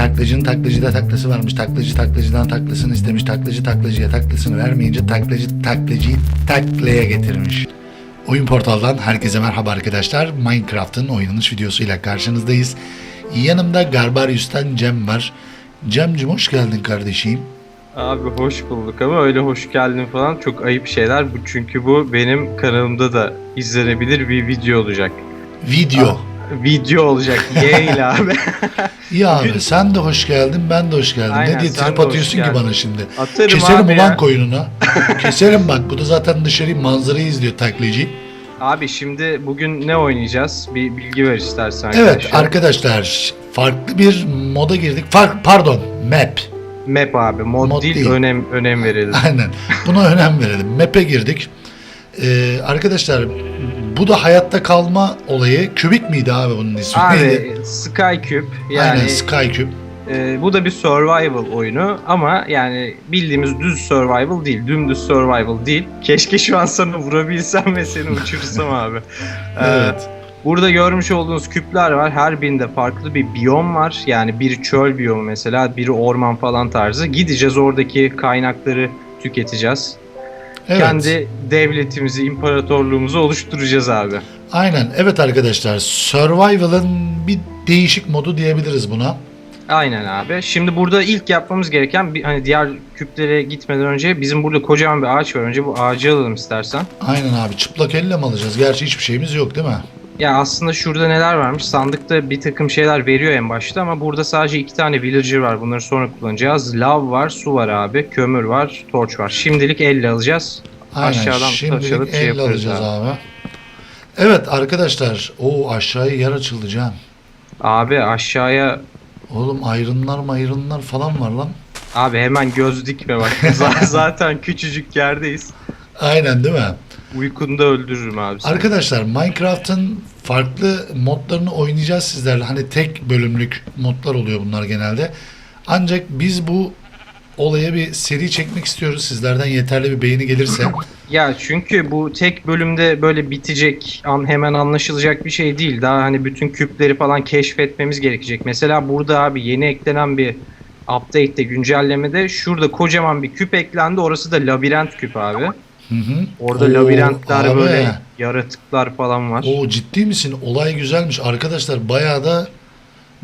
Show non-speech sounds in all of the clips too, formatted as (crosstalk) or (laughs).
Taklacının taklacıda taklası varmış. Taklacı taklacıdan taklasını istemiş. Taklacı taklacıya taklasını vermeyince taklacı taklacıyı taklaya getirmiş. Oyun portaldan herkese merhaba arkadaşlar. Minecraft'ın oynanış videosuyla karşınızdayız. Yanımda Garbarius'tan Cem var. Cem'cim hoş geldin kardeşim. Abi hoş bulduk ama öyle hoş geldin falan çok ayıp şeyler. Bu çünkü bu benim kanalımda da izlenebilir bir video olacak. Video. Video olacak. Yeğil (laughs) abi. İyi abi sen de hoş geldin ben de hoş geldim. Aynen, ne diye sen trip de hoş atıyorsun ki geldin. bana şimdi? Atarım Keserim abi ulan ya. koyununa. (laughs) Keserim bak bu da zaten dışarıyı manzarayı izliyor taklacı. Abi şimdi bugün ne oynayacağız? Bir bilgi ver istersen Evet arkadaşlar. arkadaşlar farklı bir moda girdik. Fark pardon map. Map abi. Mod, Mod değil, değil. önem önem verelim. (laughs) Aynen. Buna önem verelim. Map'e girdik. Ee, arkadaşlar bu da hayatta kalma olayı. Kübik miydi abi bunun ismi? Neydi? abi Skycube yani Aynen Skykube. e, bu da bir survival oyunu ama yani bildiğimiz düz survival değil, dümdüz survival değil. Keşke şu an sana vurabilsem ve seni uçursam abi. Ee, (laughs) Evet. Burada görmüş olduğunuz küpler var. Her birinde farklı bir biyom var. Yani biri çöl biyomu mesela, biri orman falan tarzı. Gideceğiz oradaki kaynakları tüketeceğiz. Evet. Kendi devletimizi, imparatorluğumuzu oluşturacağız abi. Aynen. Evet arkadaşlar. Survival'ın bir değişik modu diyebiliriz buna. Aynen abi. Şimdi burada ilk yapmamız gereken bir hani diğer küplere gitmeden önce bizim burada kocaman bir ağaç var. Önce bu ağacı alalım istersen. Aynen abi. Çıplak elle mi alacağız? Gerçi hiçbir şeyimiz yok değil mi? Ya aslında şurada neler varmış? Sandıkta bir takım şeyler veriyor en başta ama burada sadece iki tane villager var. Bunları sonra kullanacağız. Lav var, su var abi, kömür var, torç var. Şimdilik elle alacağız. Aynen. Aşağıdan Şimdilik şey elle yaparız alacağız abi. abi. Evet arkadaşlar. o aşağıya yer açıldı Can. Abi aşağıya Oğlum ayrınlar mayrınlar falan var lan. abi hemen göz dikme bak. (laughs) Zaten küçücük yerdeyiz. Aynen değil mi? Uykunda öldürürüm abi seni. Arkadaşlar Minecraft'ın farklı modlarını oynayacağız sizlerle. Hani tek bölümlük modlar oluyor bunlar genelde. Ancak biz bu olaya bir seri çekmek istiyoruz. Sizlerden yeterli bir beğeni gelirse. (clears throat) Ya çünkü bu tek bölümde böyle bitecek, an hemen anlaşılacak bir şey değil. Daha hani bütün küpleri falan keşfetmemiz gerekecek. Mesela burada abi yeni eklenen bir update'te, güncellemede şurada kocaman bir küp eklendi. Orası da labirent küp abi. Hı hı. Orada Oo, labirentler abi. böyle yaratıklar falan var. Oo ciddi misin? Olay güzelmiş. Arkadaşlar bayağı da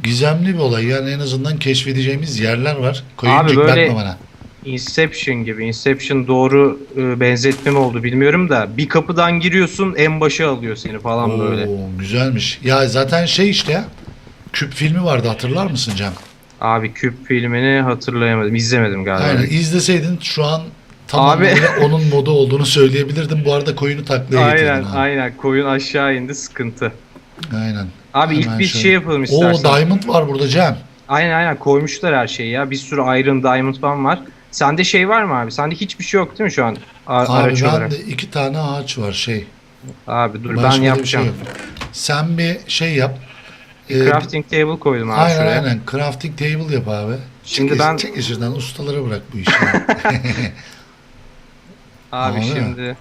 gizemli bir olay. Yani en azından keşfedeceğimiz yerler var. Koyuncuk böyle- bakma bana. Inception gibi. Inception doğru e, benzetme mi oldu bilmiyorum da bir kapıdan giriyorsun en başa alıyor seni falan Oo, böyle. güzelmiş. Ya zaten şey işte. Küp filmi vardı hatırlar mısın Can? Abi küp filmini hatırlayamadım. izlemedim galiba. Aynen izleseydin şu an tam Abi. onun modu olduğunu söyleyebilirdim. Bu arada koyunu taklaya. Aynen ha. aynen koyun aşağı indi sıkıntı. Aynen. Abi Hemen ilk bir şöyle. şey yapalım Oo istersen. diamond var burada Cem. aynen aynen koymuşlar her şeyi ya. Bir sürü iron diamond falan var. Sende şey var mı abi? Sende hiçbir şey yok değil mi şu an A- Abi araç olarak? bende iki tane ağaç var şey. Abi dur Başka da ben bir yapacağım. şey yok. Sen bir şey yap. Ee, crafting table koydum abi aynen şuraya. aynen. Crafting table yap abi. Şimdi çek, ben- Çek işinden ustalara bırak bu işi. (laughs) (laughs) Abi Abi. şimdi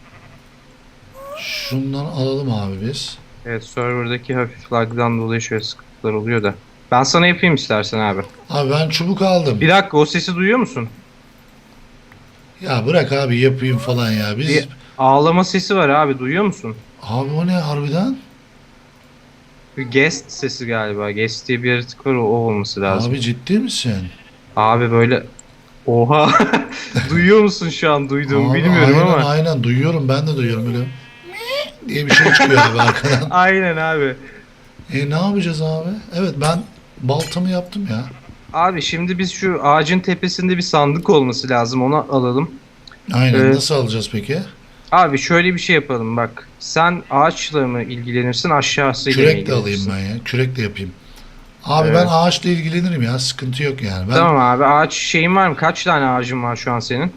Şundan alalım abi biz. evet serverdaki hafif lagdan dolayı şöyle sıkıntılar oluyor da. Ben sana yapayım istersen abi. Abi ben çubuk aldım. Bir dakika o sesi duyuyor musun? Ya bırak abi yapayım falan ya. Biz Bir ağlama sesi var abi duyuyor musun? abi o ne harbiden? Bir guest sesi galiba. Guest diye bir yaratık var o, o olması lazım. Abi ciddi misin? Abi böyle oha (laughs) duyuyor musun şu an duyduğumu Abi bilmiyorum aynen, ama Aynen duyuyorum ben de duyuyorum öyle. diye bir şey çıkıyor abi arkadan. (laughs) aynen abi. E ne yapacağız abi? Evet ben baltamı yaptım ya. Abi şimdi biz şu ağacın tepesinde bir sandık olması lazım onu alalım. Aynen Evet. nasıl alacağız peki? Abi şöyle bir şey yapalım bak. Sen ağaçla mı ilgilenirsin aşağısıyla Kürek de alayım ben ya. Kürek de yapayım. Abi Evet. ben ağaçla ilgilenirim ya. Sıkıntı yok yani. Ben Tamam abi ağaç şeyin var mı? Kaç tane ağacın var şu an senin?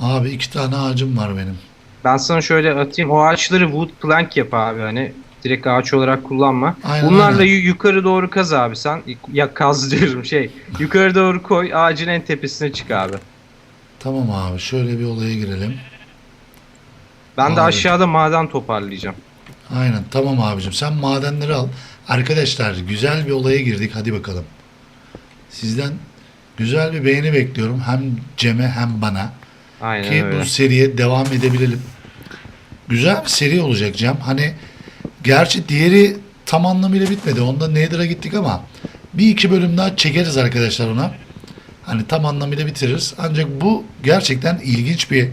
abi iki tane ağacım var benim. Ben sana şöyle atayım. O ağaçları wood plank yap abi hani. Direkt ağaç olarak kullanma. Aynen, Bunlarla aynen. yu- yukarı doğru kaz abi sen. Ya kaz (laughs) diyorum şey. Yukarı doğru koy ağacın en tepesine çık abi. Tamam abi şöyle bir olaya girelim. Ben de Abi. aşağıda maden toparlayacağım. Aynen tamam abicim sen madenleri al. Arkadaşlar güzel bir olaya girdik hadi bakalım. Sizden güzel bir beğeni bekliyorum. Hem Cem'e hem bana. Aynen Ki öyle. bu seriye devam edebilelim. Güzel bir seri olacak Cem. Hani gerçi diğeri tam anlamıyla bitmedi. Onda Nether'a gittik ama bir iki bölüm daha çekeriz arkadaşlar ona. Hani tam anlamıyla bitiririz. Ancak bu gerçekten ilginç bir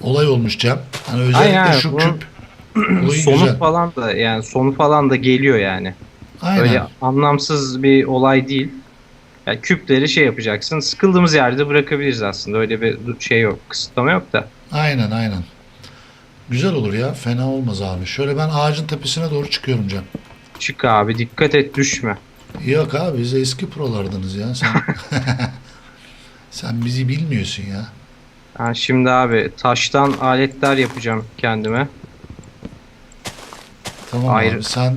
olay olmuş Cem. Hani özellikle Aynen, şu bu- küp olayı Sonu güzel. falan da yani sonu falan da geliyor yani. Aynen. Öyle anlamsız bir olay değil. Yani küpleri şey yapacaksın. Sıkıldığımız yerde bırakabiliriz aslında. Öyle bir şey yok. Kısıtlama yok da. Aynen aynen. Güzel olur ya. Fena olmaz abi. Şöyle ben ağacın tepesine doğru çıkıyorum Cem. Çık abi dikkat et düşme. Yok abi biz eski prolardınız ya. Sen, (laughs) sen bizi bilmiyorsun ya. Ben şimdi abi taştan aletler yapacağım kendime. Tamam Ayrı- abi sen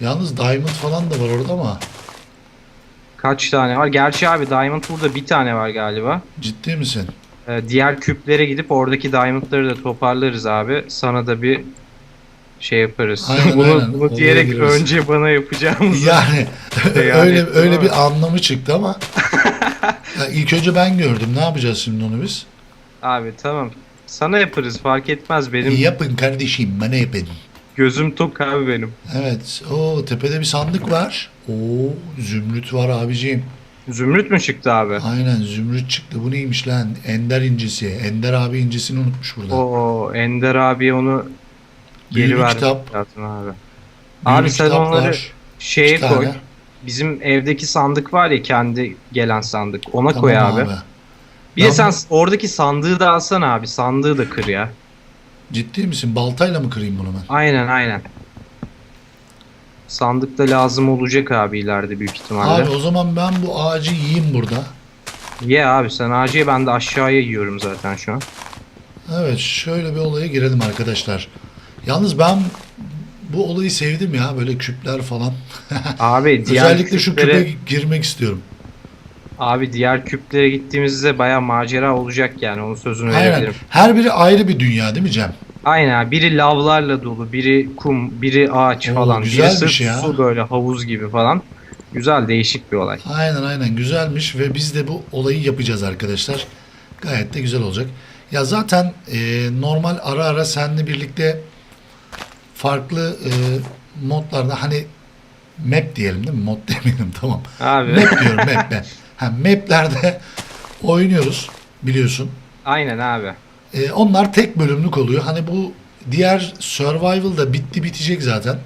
yalnız diamond falan da var orada ama Kaç tane var? Gerçi abi diamond burada bir tane var galiba. ciddi misin? Ee, diğer küplere gidip oradaki diamondları da toparlarız abi. Sana da bir şey yaparız. Aynen, (laughs) bunu aynen. bunu diyerek gireriz. önce bana yapacağımız. Yani (laughs) Yani, öyle öyle değil mi? bir anlamı çıktı ama ya ilk önce ben gördüm. Ne yapacağız şimdi onu biz? Abi tamam. Sana yaparız fark etmez benim Yapın kardeşim bana yapın. Gözüm tok abi benim. Evet. O tepede bir sandık var. Oo zümrüt var abiciğim. Zümrüt mü çıktı abi? Aynen zümrüt çıktı. Bu neymiş lan? Ender incisi. Ender abi incisini unutmuş burada. Oo Ender abi onu geri Büyülü kitap. lazım abi. Büyülü Abi sen onları iki şeye tane. koy. Bizim evdeki sandık var ya kendi gelen sandık. Ona koy Tamam abi. Bir Ben de sen oradaki sandığı da alsana abi. Sandığı da kır ya. Ciddi misin? Baltayla mı kırayım bunu ben? Aynen aynen. Sandıkta lazım olacak abi ileride büyük ihtimalle. Abi o zaman ben bu ağacı yiyeyim burada. Ye abi sen ağacıyı ben de aşağıya yiyorum zaten şu an. Evet şöyle bir olaya girelim arkadaşlar. Yalnız ben bu olayı sevdim ya böyle küpler falan. (laughs) Abi diğer Özellikle şu küplere, küpe girmek istiyorum. Abi diğer küplere gittiğimizde baya macera olacak yani onun sözünü Aynen. verebilirim. Her biri ayrı bir dünya değil mi Cem? Aynen. Biri lavlarla dolu, biri kum, biri ağaç Oo, falan. Biri sırf ya. su böyle havuz gibi falan. Güzel değişik bir olay. Aynen aynen güzelmiş ve biz de bu olayı yapacağız arkadaşlar. Gayet de güzel olacak. Ya zaten e, normal ara ara seninle birlikte farklı e, modlarda hani map diyelim değil mi? Mod (laughs) demeyelim tamam. Abi Map diyorum map ben. Ha, maplerde (laughs) oynuyoruz biliyorsun. aynen abi. E, onlar tek bölümlük oluyor. Hani bu diğer survival da bitti bitecek zaten.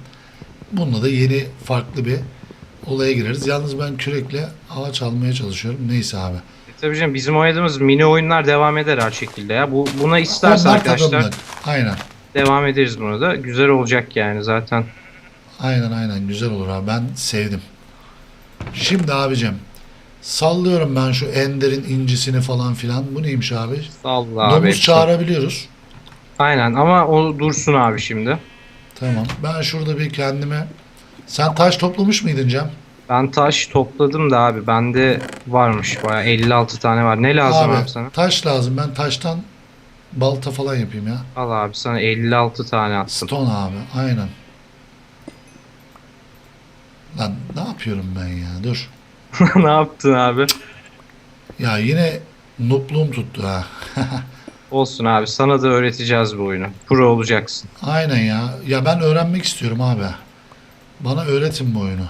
Bununla da yeni farklı bir olaya gireriz. Yalnız ben kürekle ağaç almaya çalışıyorum. Neyse abi. E tabii canım bizim oynadığımız mini oyunlar devam eder her şekilde ya. Bu buna isterse Onlar arkadaşlar tadımlık. Aynen. devam ederiz buna da. Güzel olacak yani zaten. Aynen aynen güzel olur abi. Ben sevdim. Şimdi abicim sallıyorum ben şu Ender'in incisini falan filan. Bu neymiş abi? Salla abi. Domuz çağırabiliyoruz. Aynen ama o dursun abi şimdi. Tamam. Ben şurada bir kendime... Sen taş toplamış mıydın Cem? Ben taş topladım da abi bende varmış baya 56 tane var. Ne lazım abi, abi, sana? taş lazım. Ben taştan balta falan yapayım ya. Al abi sana 56 tane attım. Stone abi. Aynen. Lan ne yapıyorum ben ya? Dur. (laughs) ne yaptın abi? Ya yine nupluğum tuttu ha. (laughs) Olsun abi sana da öğreteceğiz bu oyunu. Pro olacaksın. Aynen ya. Ya ben öğrenmek istiyorum abi. Bana öğretin bu oyunu.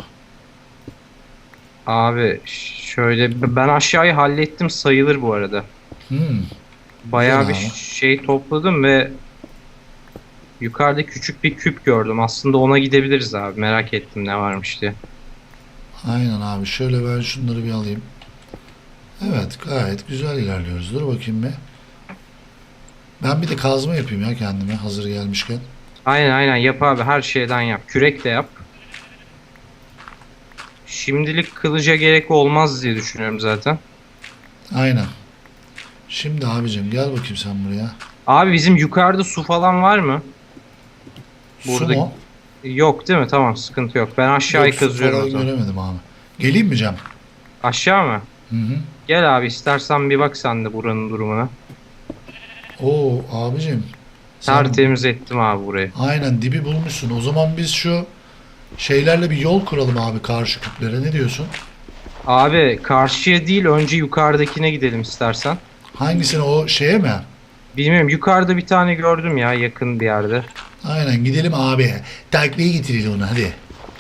Abi şöyle ben aşağıyı hallettim sayılır bu arada. Hmm. Bayağı bir Güzel abi. şey topladım ve yukarıda küçük bir küp gördüm. Aslında ona gidebiliriz abi. Merak ettim ne varmış diye. Aynen abi. Şöyle ben şunları bir alayım. Evet gayet güzel ilerliyoruz. Dur bakayım bir. Ben bir de kazma yapayım ya kendime hazır gelmişken. Aynen aynen yap abi her şeyden yap. Kürek de yap. Şimdilik kılıca gerek olmaz diye düşünüyorum zaten. Aynen. Şimdi abicim gel bakayım sen buraya. Abi bizim yukarıda su falan var mı? Su mu? Yok değil mi? Tamam sıkıntı yok. Ben aşağıyı Yok, kazıyorum o zaman. göremedim abi. Geleyim mi Cem? Aşağı mı? Hı hı. Gel abi istersen bir bak sen de buranın durumuna. Oo abicim. Sen Tertemiz ettim abi burayı. aynen dibi bulmuşsun. O zaman biz şu şeylerle bir yol kuralım abi karşı küplere. Ne diyorsun? Abi karşıya değil önce yukarıdakine gidelim istersen. Hangisine o şeye mi? Bilmiyorum yukarıda bir tane gördüm ya yakın bir yerde. Aynen gidelim abi. Takviye getirelim onu hadi.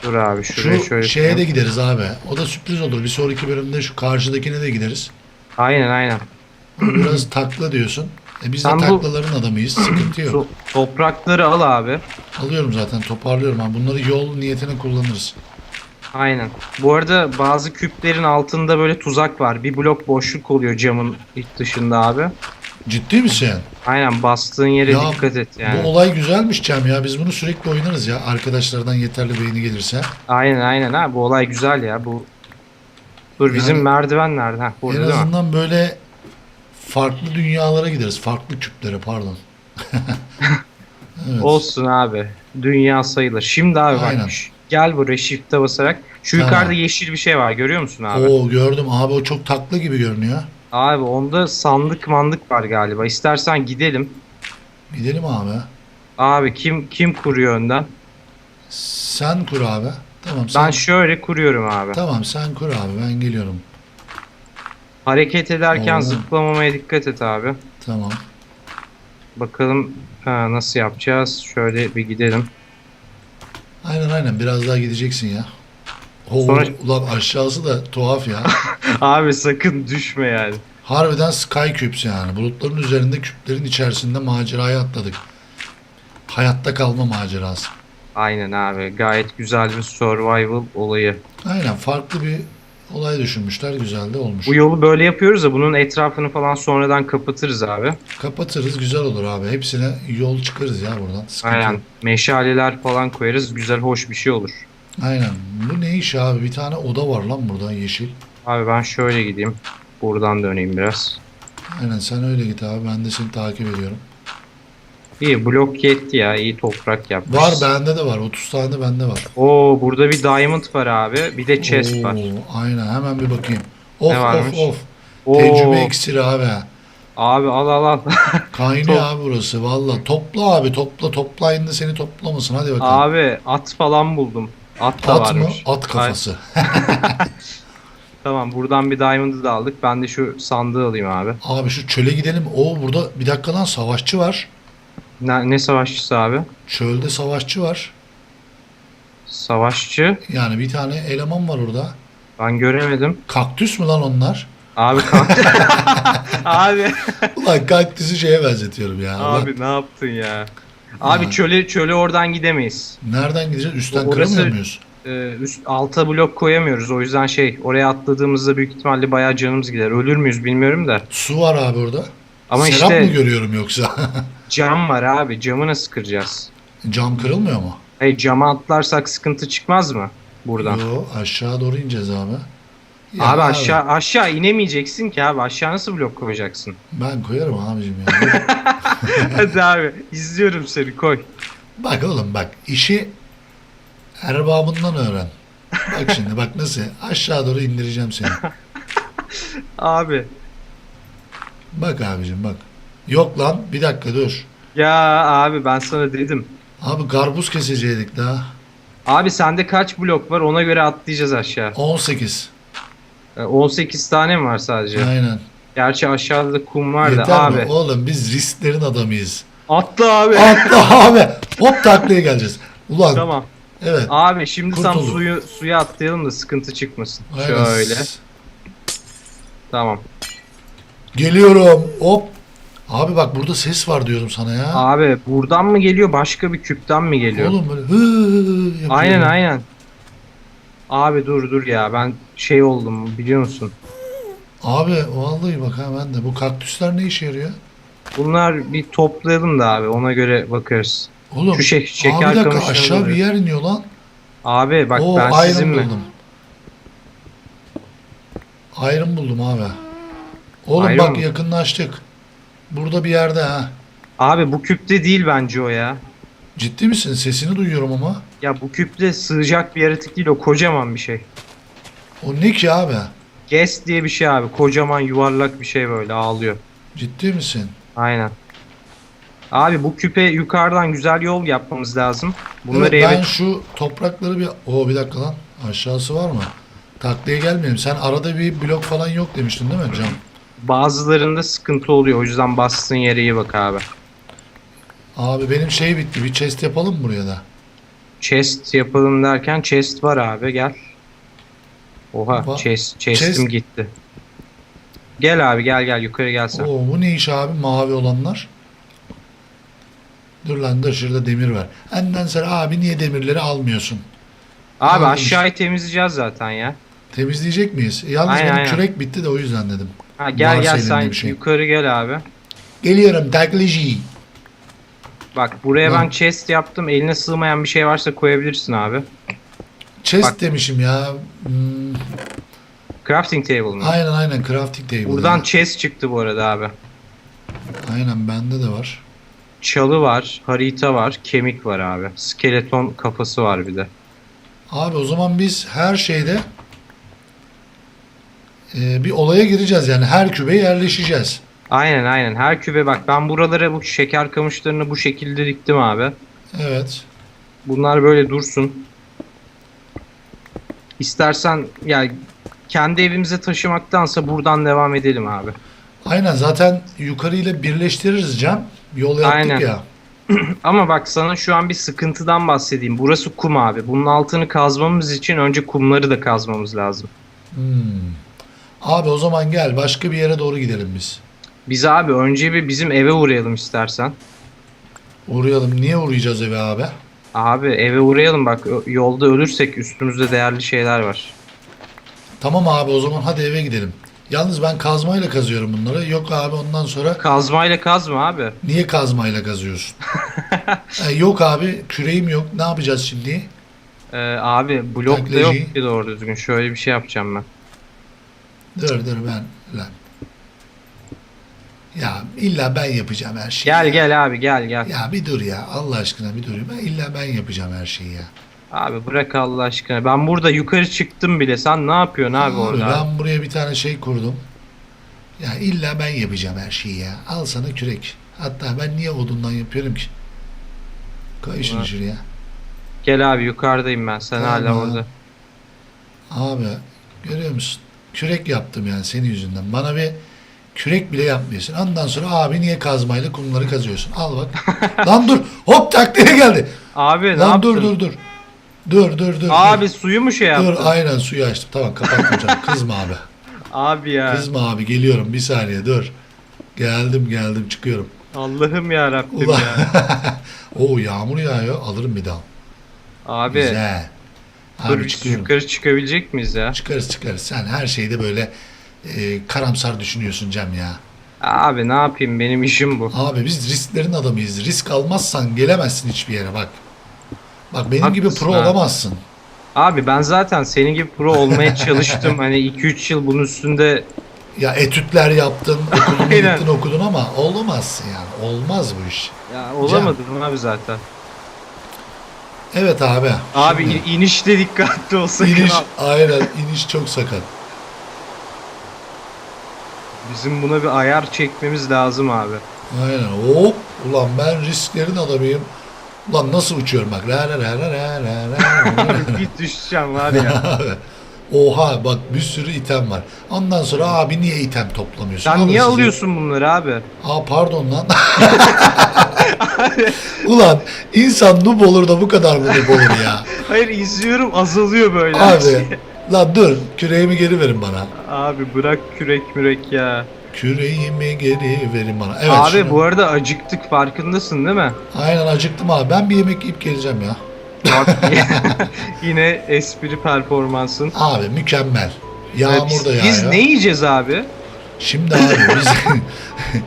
Dur abi şuraya Şu şöyle. şeye de koyayım. gideriz abi. O da sürpriz olur. Bir sonraki bölümde şu karşıdakine de gideriz. Aynen aynen. Biraz takla diyorsun. E biz Sen de bu- taklaların adamıyız. Sıkıntı yok. (clears throat) To- toprakları al abi. Alıyorum zaten toparlıyorum abi. Bunları yol niyetine kullanırız. Aynen. Bu arada bazı küplerin altında böyle tuzak var. Bir blok boşluk oluyor camın iç dışında abi. Ciddi misin? Aynen bastığın yere Ya, dikkat et yani. Bu olay güzelmiş Cem ya. Biz bunu sürekli oynarız ya. Arkadaşlardan yeterli beğeni gelirse. Aynen aynen ha bu olay güzel ya bu. Dur bizim Yani- merdiven nerede? Ha, burada en değil mi? azından böyle farklı dünyalara gideriz. Farklı küplere pardon. (laughs) evet. Olsun abi. Dünya sayılır. Şimdi abi Aynen. bak. Gel buraya shift'e basarak. Şu Tamam. yukarıda yeşil bir şey var görüyor musun abi? Oo gördüm abi o çok taklı gibi görünüyor. Abi onda sandık mandık var galiba. İstersen gidelim. Gidelim abi. Abi kim kim kuruyor önden? Sen kur abi. Tamam sen. Ben şöyle kuruyorum abi. Tamam sen kur abi ben geliyorum. Hareket ederken Oo. zıplamamaya dikkat et abi. Tamam. Bakalım ha, nasıl yapacağız? Şöyle bir gidelim. Aynen aynen biraz daha gideceksin ya. Oo, Sonra- ulan aşağısı da tuhaf ya. (laughs) Abi sakın düşme yani. Harbiden Sky Cubes yani. Bulutların üzerinde küplerin içerisinde maceraya atladık. Hayatta kalma macerası. Aynen abi. Gayet güzel bir survival olayı. Aynen farklı bir olay düşünmüşler. Güzel de olmuş. Bu yolu böyle yapıyoruz da bunun etrafını falan sonradan kapatırız abi. Kapatırız güzel olur abi. Hepsine yol çıkarız ya buradan. Sıkıntı Aynen. yok. Meşaleler falan koyarız. Güzel hoş bir şey olur. Aynen. Bu ne iş abi? Bir tane oda var lan burada yeşil. Abi ben şöyle gideyim. Buradan döneyim biraz. Aynen sen öyle git abi. Ben de seni takip ediyorum. İyi blok yetti ya. iyi toprak yapmış. Var bende de var. 30 tane de bende var. Oo burada bir diamond var abi. Bir de chest var. Oo, Aynen hemen bir bakayım. Of Ne of of. Oo, Tecrübe iksiri abi. abi al al al. (laughs) Kaynıyor Top- abi burası valla. Topla abi topla. Toplayın da seni toplamasın. Hadi bakalım. abi at falan buldum. At da At mı? varmış. At kafası. (laughs) Tamam buradan bir diamond'ı da aldık. Ben de şu sandığı alayım abi. Abi şu çöle gidelim. O burada bir dakika lan savaşçı var. Ne, ne savaşçısı abi? Çölde savaşçı var. Savaşçı. Yani bir tane eleman var orada. Ben göremedim. Kaktüs mü lan onlar? Abi (laughs) kanka. (laughs) abi. Ulan kaktüsü şeye benzetiyorum ya. Ulan abi ne yaptın ya? Abi çöle çöle oradan gidemeyiz. nereden gideceğiz? Üstten Orası- kıramıyor muyuz? Ee, üst alta blok koyamıyoruz. O yüzden şey oraya atladığımızda büyük ihtimalle bayağı canımız gider. Ölür müyüz bilmiyorum da. Su var abi orada. Ama Serap işte mı görüyorum yoksa? (laughs) cam var abi. Camı nasıl kıracağız? Cam kırılmıyor mu? Hey cama atlarsak sıkıntı çıkmaz mı? Buradan. Yo aşağı doğru ineceğiz abi. Ya abi aşağı aşağı inemeyeceksin ki abi. Aşağı nasıl blok koyacaksın? Ben koyarım abicim ya. (laughs) Hadi abi izliyorum seni koy. bak oğlum bak işi erbabından öğren. Bak şimdi bak nasıl aşağı doğru indireceğim seni. (laughs) Abi Bak abicim bak. Yok lan bir dakika dur. ya abi ben sana dedim. Abi karpuz keseceydik daha. Abi sende kaç blok var ona göre atlayacağız aşağı. 18. Ee, 18 tane mi var sadece? Aynen. Gerçi aşağıda da kum var da Yeter abi. mi? Oğlum biz risklerin adamıyız. Atla abi. Atla abi. Hop taklaya geleceğiz. Ulan tamam. evet. Abi şimdi sen Kurtulduk. suyu suya atlayalım da sıkıntı çıkmasın. Aynen. Şöyle. Tamam. Geliyorum. Hop. Abi bak burada ses var diyorum sana ya. Abi buradan mı geliyor başka bir küpten mi geliyor? Oğlum böyle hı hı yapıyor. aynen aynen. Abi dur dur ya ben şey oldum biliyor musun? Abi vallahi bak ha ben de. Bu kaktüsler ne işe yarıyor? Bunlar bir toplayalım da abi ona göre bakarız. Oğlum. Şu şek- şeker Abi bir dakika kamışları aşağı bir oluyor. yer iniyor lan. Abi bak Oo ben iron sizinle. buldum. Iron buldum abi. Oğlum Iron bak mu? yakınlaştık. Burada bir yerde ha. Abi bu küpte değil bence o ya. Ciddi misin? Sesini duyuyorum ama. Ya bu küpte sığacak bir yaratık değil o kocaman bir şey. O ne ki abi? Guest diye bir şey abi. Kocaman yuvarlak bir şey böyle ağlıyor. Ciddi misin? Aynen. Abi bu küpe yukarıdan güzel yol yapmamız lazım. Bunları evet, ben eve... şu toprakları bir... Oo bir dakika lan. Aşağısı var mı? Taklaya gelmeyelim. Sen arada bir blok falan yok demiştin değil mi Can? Bazılarında sıkıntı oluyor. O yüzden bastığın yere iyi bak abi. Abi benim şey bitti. Bir chest yapalım buraya da? Chest yapalım derken chest var abi gel. Oha Va- chest chest'im Chest- gitti. Gel abi gel gel yukarı gelsen. Oo bu ne iş abi mavi olanlar? Dur lan dur şurada demir var. Ondan sonra abi niye demirleri almıyorsun? abi Anladım. aşağıyı temizleyeceğiz zaten ya. Temizleyecek miyiz? Yalnız Aynen, benim aynen. kürek bitti de o yüzden dedim. Ha, gel Varsa gel elinde sen bir şey. yukarı gel abi. Geliyorum taklacı. Bak buraya ben chest yaptım. Eline sığmayan bir şey varsa koyabilirsin abi. Chest Bak. demişim ya. Hmm, Crafting table mı? aynen aynen crafting table. Buradan ya. chest çıktı bu arada abi. Aynen bende de var. Çalı var, harita var, kemik var abi. Skeleton kafası var bir de. Abi o zaman biz her şeyde e, bir olaya gireceğiz yani her kübe yerleşeceğiz. Aynen aynen. Her küve bak ben buralara bu şeker kamışlarını bu şekilde diktim abi. Evet. Bunlar böyle dursun. İstersen yani kendi evimize taşımaktansa buradan devam edelim abi. Aynen zaten yukarıyla birleştiririz Can. Yol yaptık Aynen. ya. (clears throat) Ama bak sana şu an bir sıkıntıdan bahsedeyim. Burası kum abi. Bunun altını kazmamız için önce kumları da kazmamız lazım. Hmm. Abi o zaman gel başka bir yere doğru gidelim biz. Biz abi önce bir bizim eve uğrayalım istersen. Uğrayalım. Niye uğrayacağız eve abi? Abi eve uğrayalım bak yolda ölürsek üstümüzde değerli şeyler var. Tamam abi o zaman hadi eve gidelim. Yalnız ben kazmayla kazıyorum bunları. Yok abi ondan sonra Kazmayla kazma abi. niye kazmayla kazıyorsun? (laughs) E, yok abi küreğim yok. Ne yapacağız şimdi? Ee, abi blok da yok ki doğru düzgün. Şöyle bir şey yapacağım ben. Dur dur ben lan. Ya illa ben yapacağım her şeyi. Gel ya. gel abi gel gel. Ya bir dur ya Allah aşkına bir dur. Ben illa ben yapacağım her şeyi ya. Abi bırak Allah aşkına. Ben burada yukarı çıktım bile. Sen ne yapıyorsun abi, orada? Ben buraya bir tane şey kurdum. Ya illa ben yapacağım her şeyi ya. Al sana kürek. Hatta ben niye odundan yapıyorum ki? Koy şunu Ulan. şuraya. Gel abi yukarıdayım ben. Sen hala Tamam. orada. Abi görüyor musun? Kürek yaptım yani senin yüzünden. Bana bir kürek bile yapmıyorsun. Ondan sonra abi niye kazmayla kumları kazıyorsun? Al bak. (laughs) Lan dur. Hop taktiğe geldi. Abi ne Lan yaptın? dur dur dur. Dur dur dur. Abi dur. suyu mu şey Dur yaptın? aynen suyu açtım. Tamam kapattım canım. (laughs) Kızma abi. Abi ya. Kızma abi geliyorum bir saniye dur. Geldim geldim çıkıyorum. Allah'ım ya Rabbim Ulan. ya. (laughs) Oo yağmur yağıyor alırım bir daha. Abi Güzel. dur Abi biz çıkıyorum. yukarı çıkabilecek miyiz ya? Çıkarız çıkarız. Sen her şeyde böyle e, karamsar düşünüyorsun Cem ya. Abi ne yapayım benim işim bu. Abi biz risklerin adamıyız. Risk almazsan gelemezsin hiçbir yere bak. Bak benim gibi Haklısın pro ha. olamazsın. Abi ben zaten senin gibi pro olmaya çalıştım. (laughs) hani 2-3 yıl bunun üstünde Ya etütler yaptın, okulunu Aynen. gittin okudun ama olamazsın yani. Olmaz bu iş. ya olamadım abi zaten. Evet abi. Abi şimdi in- inişte dikkatli ol sakın iniş, abi. (laughs) aynen iniş çok sakat. Bizim buna bir ayar çekmemiz lazım abi. Aynen. Hop. Ulan ben risklerin adamıyım. Ulan nasıl uçuyorum bak. La la la la la la la. Git düşeceğim var ya. (laughs) Oha bak bir sürü item var. Ondan sonra abi niye item toplamıyorsun? Sen niye sizi. alıyorsun bunları abi? Aa pardon lan. (laughs) Ulan insan noob olur da bu kadar mı noob olur ya? Hayır izliyorum azalıyor böyle. her (laughs) şey. Lan dur küreğimi geri verin bana. Abi bırak kürek mürek ya. Küreğimi geri verin bana. Evet. abi şunu- bu arada acıktık farkındasın değil mi? Aynen acıktım abi. Ben bir yemek yiyip geleceğim ya. (laughs) (laughs) Yine espri performansın. Abi mükemmel. Yağmur da yağıyor. biz ne yiyeceğiz abi? Şimdi abi biz (laughs)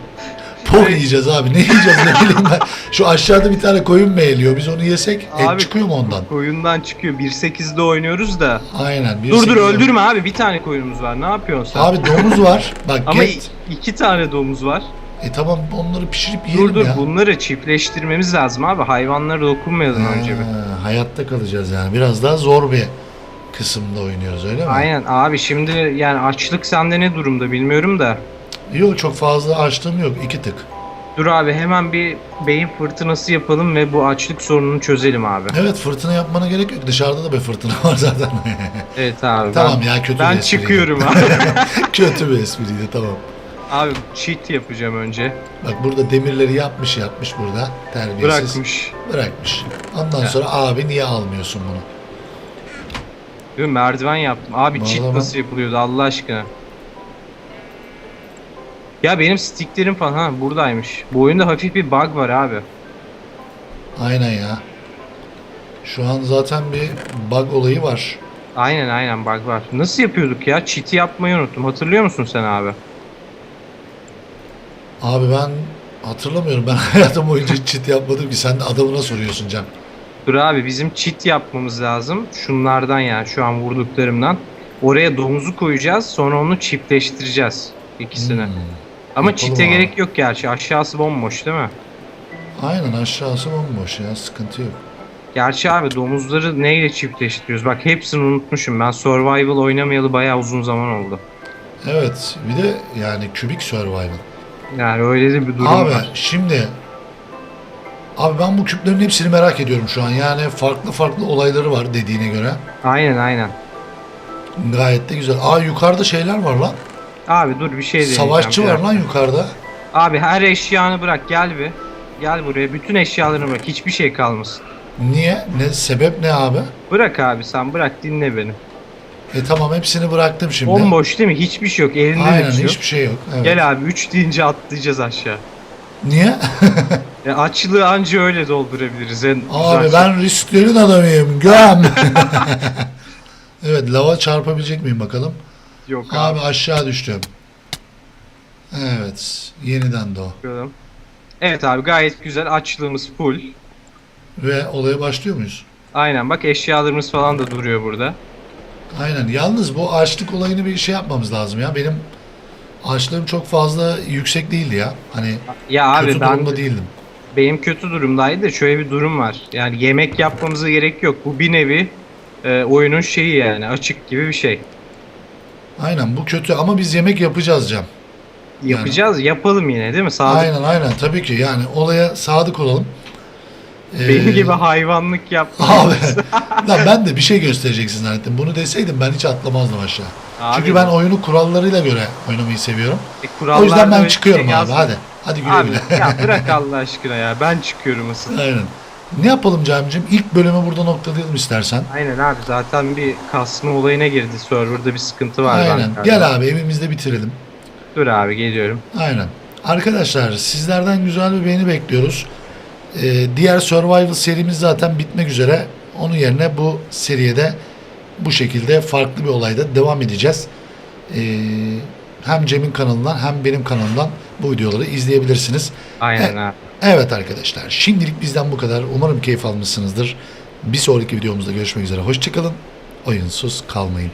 Pok yiyeceğiz abi. Ne yiyeceğiz ne bileyim ben. Şu aşağıda bir tane koyun meyliyor. Biz onu yesek Abi- et çıkıyor mu ondan? Koyundan çıkıyor. 1.8'de oynuyoruz da. Aynen. bir dur dur öldürme abi. Bir tane koyunumuz var. Ne yapıyorsun sen? Abi domuz var. Bak Ama get. iki tane domuz var. E tamam onları pişirip yiyelim Dur dur ya. bunları çiftleştirmemiz lazım abi. Hayvanlara dokunmayalım önce bir. Ha, hayatta kalacağız yani. Biraz daha zor bir kısımda oynuyoruz öyle mi? Aynen abi şimdi yani açlık sende ne durumda bilmiyorum da. Yok çok fazla açlığım yok. iki tık. Dur abi hemen bir beyin fırtınası yapalım ve bu açlık sorununu çözelim abi. Evet fırtına yapmana gerek yok. Dışarıda da bir fırtına var (laughs) zaten. Evet abi. tamam ben, ya kötü ben bir espriydi. çıkıyorum abi. (laughs) kötü bir espriydi tamam. abi cheat yapacağım önce. Bak burada demirleri yapmış yapmış burada. Terbiyesiz. Bırakmış. Bırakmış. Ondan Ya. sonra abi niye almıyorsun bunu? Değil mi? Merdiven yaptım. Abi cheat Vallahi nasıl yapılıyordu Allah aşkına? Ya benim sticklerim falan ha buradaymış. Bu oyunda hafif bir bug var abi. Aynen ya. Şu an zaten bir bug olayı var. Aynen aynen bug var. Nasıl yapıyorduk ya? Cheat'i yapmayı unuttum. Hatırlıyor musun sen abi? Abi ben hatırlamıyorum. Ben (laughs) hayatım boyunca cheat yapmadım ki. Sen de adamına soruyorsun Can. Dur abi bizim cheat yapmamız lazım. Şunlardan yani şu an vurduklarımdan. Oraya domuzu koyacağız. Sonra onu çiftleştireceğiz. ikisini. Hmm. Ama Yapalım abi. gerek yok gerçi. Aşağısı bomboş değil mi? Aynen aşağısı bomboş ya. Sıkıntı yok. Gerçi abi domuzları neyle çiftleştiriyoruz? Bak hepsini unutmuşum. Ben survival oynamayalı bayağı uzun zaman oldu. Evet. Bir de yani kübik survival. Yani öyle de bir durum Abi var. şimdi Abi ben bu küplerin hepsini merak ediyorum şu an. Yani farklı farklı olayları var dediğine göre. Aynen aynen. Gayet de güzel. Aa yukarıda şeyler var lan. Abi dur bir şey deneyeceğim. Savaşçı var lan yukarıda. Abi her eşyanı bırak gel bir. Gel buraya. Bütün eşyalarını bırak. Hiçbir şey kalmasın. Niye? Ne sebep ne abi? Bırak abi sen bırak dinle beni. E tamam hepsini bıraktım şimdi. Bomboş değil mi? Hiçbir şey yok. Elinde de Aynen bir şey yok. hiçbir şey yok. Evet. Gel abi 3 deyince atlayacağız aşağı. Niye? (laughs) E, açlığı anca öyle doldurabiliriz. En Abi güzel şey. ben risklerin adamıyım. Göm. (laughs) evet lava çarpabilecek miyim bakalım. Yok abi. Abi aşağı düştüm. Evet. Yeniden doğ. Bakalım. Evet abi gayet güzel. Açlığımız full. Ve olaya başlıyor muyuz? Aynen bak eşyalarımız falan da duruyor burada. Aynen. Yalnız bu açlık olayını bir şey yapmamız lazım ya. Benim açlığım çok fazla yüksek değildi ya. Hani Ya abi kötü ben durumda değildim. benim kötü durumdaydı da şöyle bir durum var. Yani yemek yapmamıza gerek yok. Bu bir nevi e, oyunun şeyi yani açık gibi bir şey. Aynen bu kötü ama biz yemek yapacağız Cem. Yapacağız, yapalım yine değil mi? Sadık Aynen aynen tabii ki yani olaya sadık olalım. Ee, benim gibi hayvanlık yapma. Abi lan ben de bir şey göstereceksin zannettim. Bunu deseydim ben hiç atlamazdım aşağı. Abi, Çünkü ben oyunu kurallarıyla göre oynamayı seviyorum. e, O yüzden ben bir çıkıyorum şey abi. yazmıyor. Hadi. Hadi güle Abi güle. ya bırak (laughs) Allah aşkına ya. Ben çıkıyorum asıl. Aynen. Ne yapalım Cem'cim? İlk bölümü burada noktalayalım istersen. Aynen abi zaten bir kasma olayına girdi. Serverda bir sıkıntı var. Aynen. Gel abi evimizde bitirelim. Dur abi geliyorum. Aynen. Arkadaşlar sizlerden güzel bir beğeni bekliyoruz. Ee, diğer Survival serimiz zaten bitmek üzere. Onun yerine bu seriye de bu şekilde farklı bir olayda devam edeceğiz. Ee, hem Cem'in kanalından hem benim kanalımdan bu videoları izleyebilirsiniz. Aynen E- abi. Evet arkadaşlar şimdilik bizden bu kadar. Umarım keyif almışsınızdır. Bir sonraki videomuzda görüşmek üzere. Hoşçakalın. Oyunsuz kalmayın.